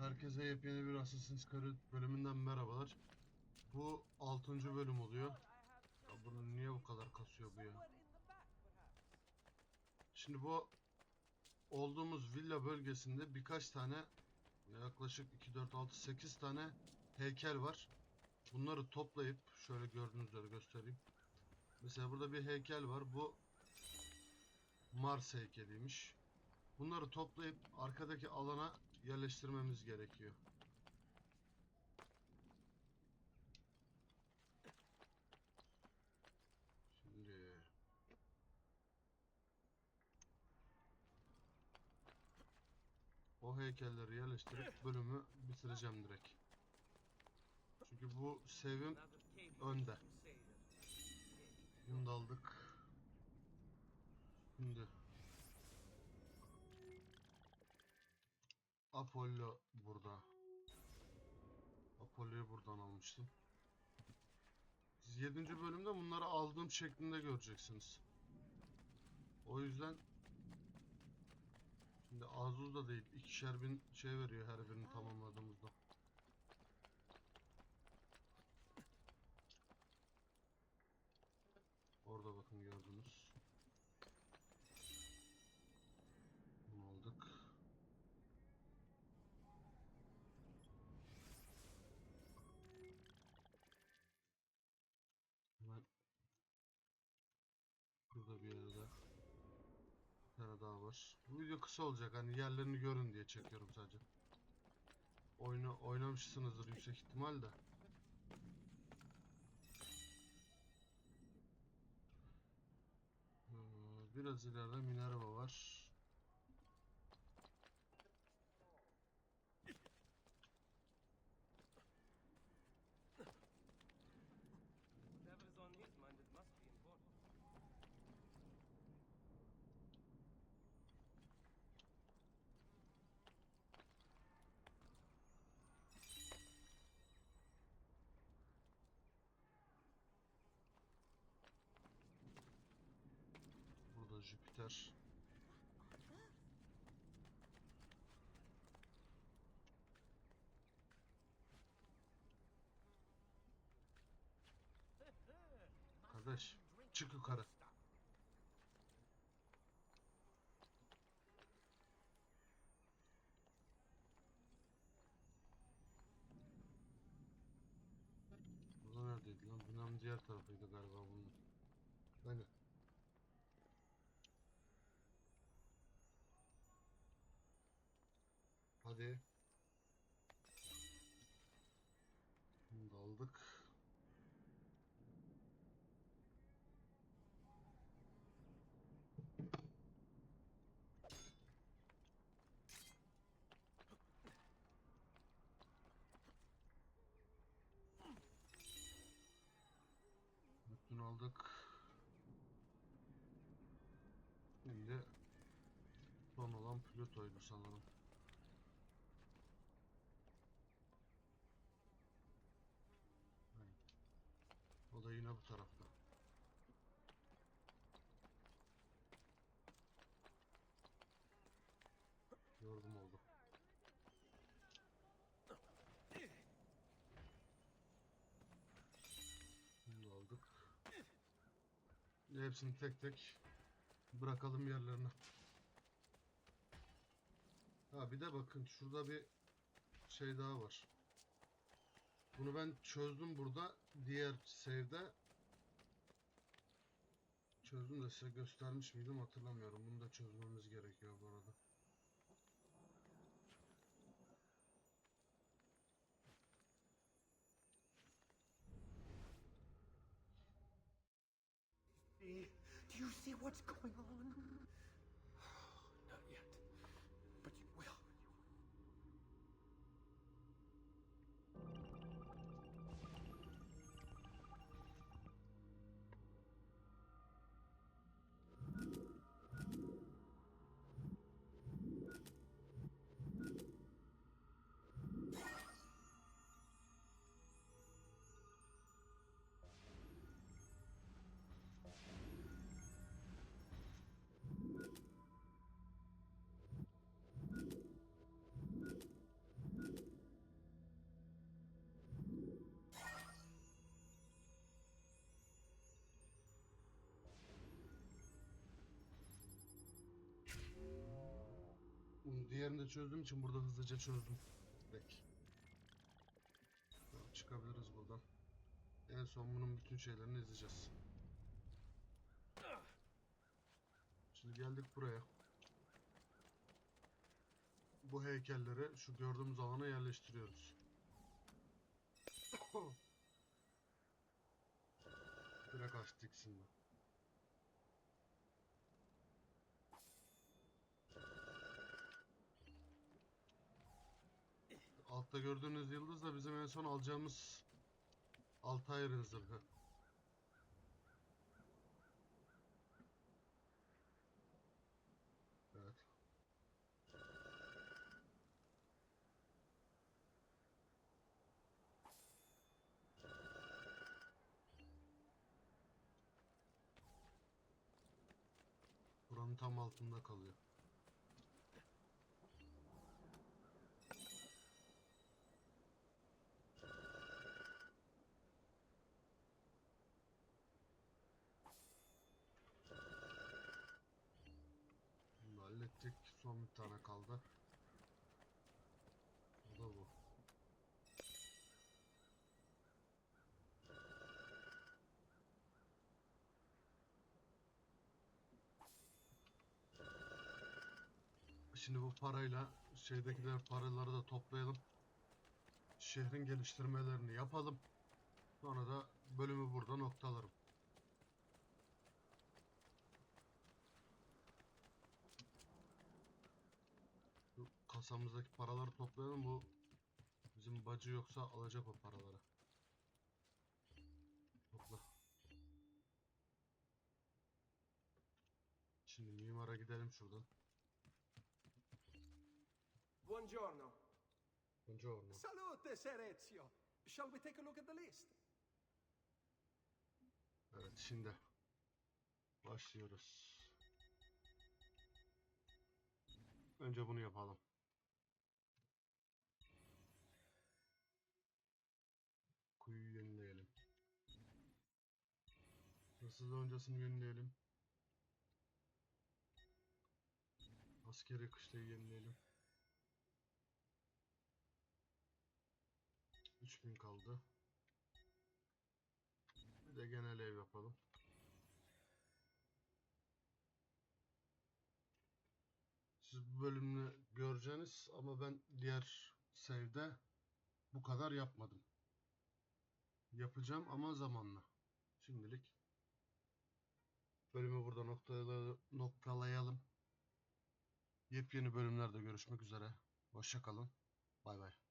Herkese yepyeni bir Assassin's Creed bölümünden merhabalar. Bu 6. bölüm oluyor. Ya bunu niye bu kadar kasıyor bu ya? Şimdi bu olduğumuz villa bölgesinde birkaç tane yaklaşık 2 4 6 8 tane heykel var. Bunları toplayıp şöyle gördüğünüz üzere göstereyim. Mesela burada bir heykel var. Bu Mars heykeliymiş. Bunları toplayıp arkadaki alana yerleştirmemiz gerekiyor. Şimdi o heykelleri yerleştirip bölümü bitireceğim direkt. Çünkü bu sevim önde. Bunu. Şimdi Apollo burada. Apollo'yu buradan almıştım. Siz 7. bölümde bunları aldığım şeklinde göreceksiniz. O yüzden Şimdi az uz da değil. ikişer bin şey veriyor her birini tamamladığımızda. Orada bakın gördünüz. Bunu aldık. Hemen burada bir yerde bir tane daha var. Bu video kısa olacak hani yerlerini görün diye çekiyorum sadece. Oyunu oynamışsınızdır yüksek ihtimal de. Ee, Biraz ileride Minerva var. Jüpiter. Kardeş çık yukarı. Burada neredeydi lan? Binanın diğer tarafıydı galiba bunun. Aynen. Hadi. Bunu da aldık. Bütün aldık. Şimdi son olan Plüto'ydu sanırım. Aynen. O da yine bu tarafta. Gördüm oldu. Bunu aldık. Hepsini tek tek bırakalım yerlerine. Ha bir de bakın şurada bir şey daha var. Bunu ben çözdüm burada. Diğer save'de çözdüm de size göstermiş miydim hatırlamıyorum. Bunu da çözmemiz gerekiyor bu arada. Do you see what's going on? Diğerini de çözdüğüm için burada hızlıca çözdüm. Peki. Tamam, çıkabiliriz buradan. En son bunun bütün şeylerini izleyeceğiz. Şimdi geldik buraya. Bu heykelleri şu gördüğümüz alana yerleştiriyoruz. Direkt açtı ikisini Altta gördüğünüz yıldız da bizim en son alacağımız Altair'in zırhı. Evet. Buranın tam altında kalıyor. Hallettik. Son bir tane kaldı. O da bu. Şimdi bu parayla şeydekiler paraları da toplayalım. Şehrin geliştirmelerini yapalım. Sonra da bölümü burada noktalarım. Kasamızdaki paraları toplayalım. Bu bizim bacı yoksa alacak o paraları. Topla. Şimdi mimara gidelim şuradan. Buongiorno. Buongiorno. Salute, Sir Ezio. Shall we take a look at the list? Evet şimdi başlıyoruz. Önce bunu yapalım. Hırsız öncesini yenileyelim. Askeri kışlayı yenileyelim. 3000 kaldı. Bir de genel ev yapalım. Siz bu bölümünü göreceğiniz ama ben diğer save'de bu kadar yapmadım. Yapacağım ama zamanla. Şimdilik bölümü burada noktala- noktalayalım. Yepyeni bölümlerde görüşmek üzere. Hoşça kalın. Bay bay.